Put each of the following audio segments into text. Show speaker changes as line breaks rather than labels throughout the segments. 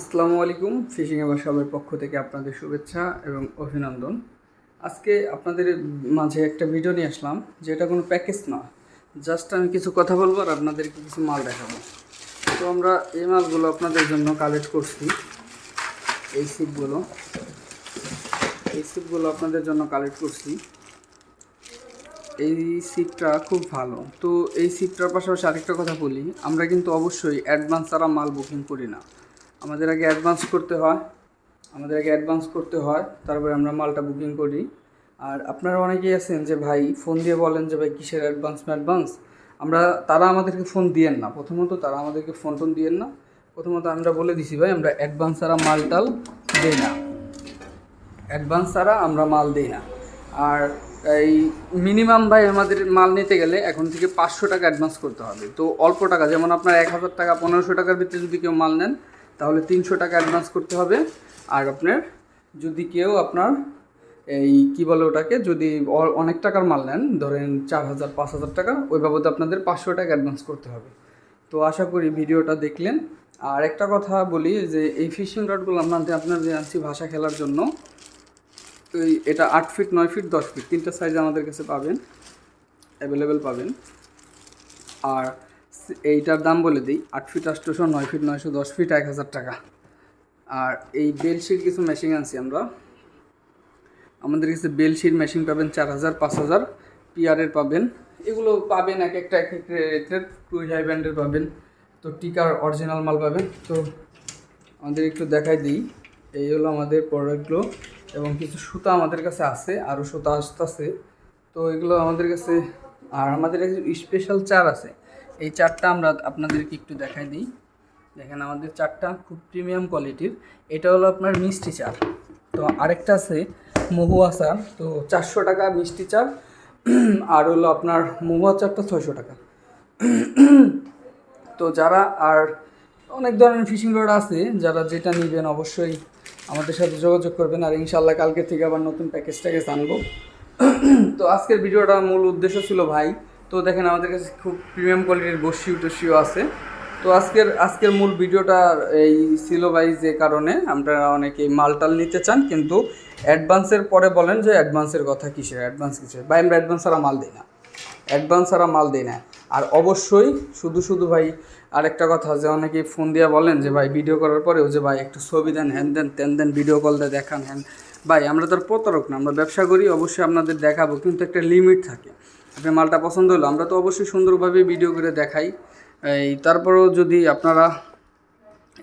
আসসালামু আলাইকুম। ফিশিং এবার সবের পক্ষ থেকে আপনাদের শুভেচ্ছা এবং অভিনন্দন। আজকে আপনাদের মাঝে একটা ভিডিও নিয়ে আসলাম, যেটা কোনো প্যাকেজ না। জাস্ট আমি কিছু কথা বলব আর আপনাদেরকে কিছু মাল দেখাবো। তো আমরা এই মালগুলো আপনাদের জন্য কালেক্ট করছি। এই সিপগুলো এই সিপগুলো আপনাদের জন্য কালেক্ট করছি। এই সিটটা খুব ভালো। তো এই সিটটার পাশাপাশি আরেকটা কথা বলি। আমরা কিন্তু অবশ্যই অ্যাডভান্স ছাড়া মাল বুকিং করি না। আমাদের আগে অ্যাডভান্স করতে হয়। আমাদের আগে অ্যাডভান্স করতে হয়, তারপরে আমরা মালটা বুকিং করি। আর আপনারা অনেকেই আছেন যে ভাই ফোন দিয়ে বলেন যে ভাই কিসের অ্যাডভান্স অ্যাডভান্স আমরা, তারা আমাদেরকে ফোন দিয়েন না। প্রথমত তারা আমাদেরকে ফোন টোন দিয়েন না। প্রথমত আমরা বলে দিছি ভাই, আমরা অ্যাডভান্স ছাড়া মাল টাল দিই না। অ্যাডভান্স ছাড়া আমরা মাল দিই না। আর এই মিনিমাম ভাই আমাদের মাল নিতে গেলে এখন থেকে পাঁচশো টাকা অ্যাডভান্স করতে হবে। তো অল্প টাকা, যেমন আপনার এক হাজার টাকা, পনেরোশো টাকার ভিতরে যদি কেউ মাল নেন তাহলে তিনশো টাকা অ্যাডভান্স করতে হবে। আর আপনার যদি কেউ আপনার এই কি বলে ওটাকে, যদি অনেক টাকার মাল নেন, ধরেন চার হাজার, পাঁচ হাজার টাকা, ওই বাবদে আপনাদের পাঁচশো টাকা অ্যাডভান্স করতে হবে। তো আশা করি ভিডিওটা দেখলেন। আর একটা কথা বলি যে, এই ফিশিং রডগুলো আপনাদের যে আনছি ভাষা খেলার জন্য, তো এই- এটা আট ফিট নয় ফিট দশ ফিট তিনটা সাইজ আমাদের কাছে পাবেন অ্যাভেলেবেল পাবেন। আর এইটার দাম বলে দিই, আট ফিট আটশোশো, নয় ফিট নয়শো, দশ ফিট এক হাজার টাকা। আর এই বেলশির কিছু মেশিন আনছি আমরা। আমাদের কাছে বেলশির মেশিন পাবেন চার হাজার, পাঁচ হাজার পিয়ারের পাবেন। এগুলো পাবেন এক একটা, এক এক রেটের টু হাই ব্র্যান্ডের পাবেন। তো টিকার অরিজিনাল মাল পাবেন। তো আমাদের একটু দেখাই দিই। এই হলো আমাদের প্রোডাক্টগুলো এবং কিছু সুতা আমাদের কাছে আছে আরও সুতা আসতেছে। তো এগুলো আমাদের কাছে, আর আমাদের কাছে স্পেশাল চার আছে। এই চারটা আমরা আপনাদেরকে একটু দেখাই দিই। দেখেন আমাদের চারটা খুব প্রিমিয়াম কোয়ালিটির এটা হলো আপনার মিষ্টি চার তো আরেকটা আছে মহুয়া চার তো চারশো টাকা মিষ্টি চার আর হলো আপনার মহুয়া চারটা ছয়শো টাকা। তো যারা আর অনেক ধরনের ফিশিং রড আছে, যারা যেটা নেবেন অবশ্যই আমাদের সাথে যোগাযোগ করবেন। আর ইনশাল্লাহ কালকে থেকে আবার নতুন প্যাকেজ ট্যাকেজ আনব। তো আজকের ভিডিওটা মূল উদ্দেশ্য ছিল ভাই তো দেখেন আমাদের কাছে খুব প্রিমিয়াম কোয়ালিটির বসিও টসিও আছে। তো আজকের আজকের মূল ভিডিওটা এই ছিল যে কারণে আপনারা অনেকেই মালটাল নিতে চান, কিন্তু অ্যাডভান্সের পরে বলেন যে অ্যাডভান্সের কথা কিসের, অ্যাডভান্স কিসের? ভাই, আমরা অ্যাডভান্স ছাড়া মাল দিই না। অ্যাডভান্স ছাড়া মাল দিই না। আর অবশ্যই শুধু শুধু ভাই আরেকটা কথা যে অনেকেই ফোন দিয়ে বলেন যে ভাই ভিডিও করার পরেও যে ভাই একটু ছবি দেন, হ্যান দেন তেন দেন ভিডিও কল দিয়ে দেখান, হ্যান। ভাই, আমরা তো প্রতারক না, আমরা ব্যবসা করি, অবশ্যই আপনাদের দেখাবো, কিন্তু একটা লিমিট থাকে। আপনার মালটা পছন্দ হলো, আমরা তো অবশ্যই সুন্দরভাবে ভিডিও করে দেখাই। এই, তারপরেও যদি আপনারা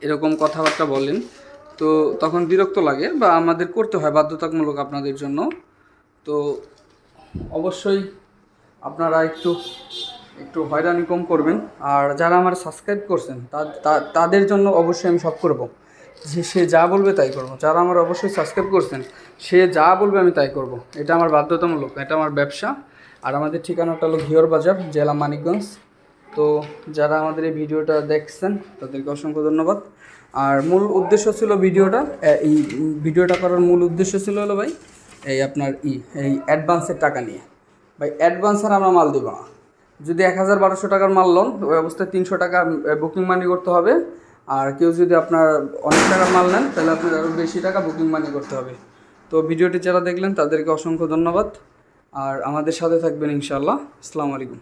এরকম কথাবার্তা বলেন, তো তখন বিরক্ত লাগে বা আমাদের করতে হয় বাধ্যতামূলক আপনাদের জন্য। তো অবশ্যই আপনারা একটু একটু হয়রানি কম করবেন। আর যারা আমার সাবস্ক্রাইব করছেন তাদের জন্য অবশ্যই আমি সব করব। যে সে যা বলবে তাই করব। যারা আমার অবশ্যই সাবস্ক্রাইব করছেন, সে যা বলবে আমি তাই করব। এটা আমার বাধ্যতামূলক, এটা আমার ব্যবসা। আর আমাদের ঠিকানাটা হলো ঘিওর বাজার, জেলা মানিকগঞ্জ। তো যারা আমাদের এই ভিডিওটা দেখছেন, তাদেরকে অসংখ্য ধন্যবাদ। আর মূল উদ্দেশ্য ছিল ভিডিওটা এই ভিডিওটা করার মূল উদ্দেশ্য ছিল হলো ভাই, এই আপনার ই, এই অ্যাডভান্সের টাকা নিয়ে। ভাই, অ্যাডভান্স আর আমরা মাল দেবো না। যদি এক হাজার বারোশো টাকার মাল লোন, ওই অবস্থায় তিনশো টাকা বুকিং মানি করতে হবে। আর কেউ যদি আপনার অনেক টাকার মাল নেন, তাহলে আপনার আরও বেশি টাকা বুকিং মানি করতে হবে। তো ভিডিওটি যারা দেখলেন, তাদেরকে অসংখ্য ধন্যবাদ। আর আমাদের সাথে থাকবেন ইনশাল্লাহ আসসালামু আলাইকুম।